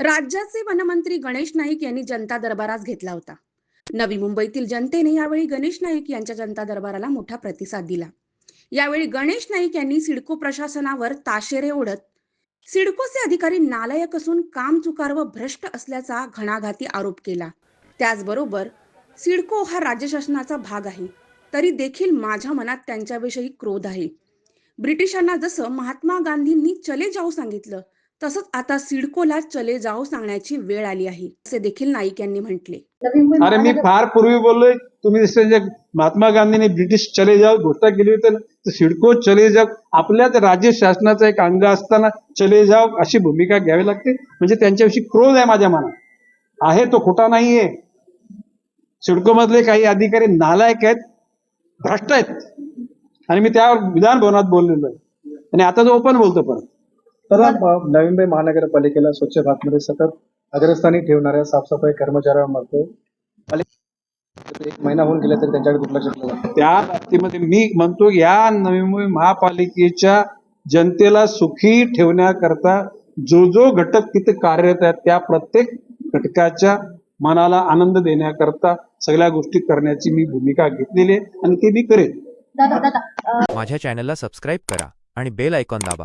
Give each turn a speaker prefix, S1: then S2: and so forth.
S1: राज्याचे वनमंत्री गणेश नाईक यांनी जनता दरबारास घेतला होता. नवी मुंबईतील जनतेने यावेळी गणेश नाईक यांच्या जनता दरबाराला मोठा प्रतिसाद दिला. यावेळी गणेश नाईक यांनी सिडको प्रशासनावर ताशेरे ओढत सिडकोचे अधिकारी नालायक असून काम चुकार व भ्रष्ट असल्याचा घणाघाती आरोप केला. त्याचबरोबर सिडको हा राज्य शासनाचा भाग आहे तरी देखील माझ्या मनात त्यांच्याविषयी क्रोध आहे. ब्रिटिशांना जसं महात्मा गांधींनी चले जाऊ सांगितलं तसंच आता सिडकोला चले जाऊ सांगण्याची वेळ आली आहे असे देखील नाईक यांनी म्हटले.
S2: अरे मी फार पूर्वी बोललोय तुम्ही महात्मा गांधींनी ब्रिटिश चले जाऊ घोषणा केली होती सिडको चले जाऊ आपल्याच राज्य शासनाचा एक अंग असताना चले जाऊ अशी भूमिका घ्यावी लागते म्हणजे त्यांच्याविषयी क्रोध आहे माझ्या मनात. आहे तो खोटा नाहीये. सिडको मधले काही अधिकारी नालायक आहेत भ्रष्ट आहेत. आणि मी त्यावर विधान भवनात बोललेलो आहे. आणि आता जो ओपन बोलतो परत.
S3: तर नवी मुंबई महानगरपालिकेला स्वच्छ भारतमध्ये सतत अग्रस्थानी ठेवणाऱ्या साफसफाई कर्मचाऱ्यांमार्फत पालिका- एक महिना होऊन गेला तरी त्यांच्याकडे दुर्लक्ष केलं जातं.
S2: त्या बाबतीमध्ये मी म्हणतो या नवी मुंबई महापालिकेच्या जनतेला सुखी ठेवण्याकरता जो जो घटक तिथे कार्यरत आहेत त्या प्रत्येक घटकाच्या मनाला आनंद देण्याकरता सगळ्या गोष्टी करण्याची मी भूमिका घेतलेली आहे आणि ते मी करेन.
S4: दादा दादा
S5: माझ्या चॅनलला सबस्क्राईब करा आणि बेल आयकॉन दाबा.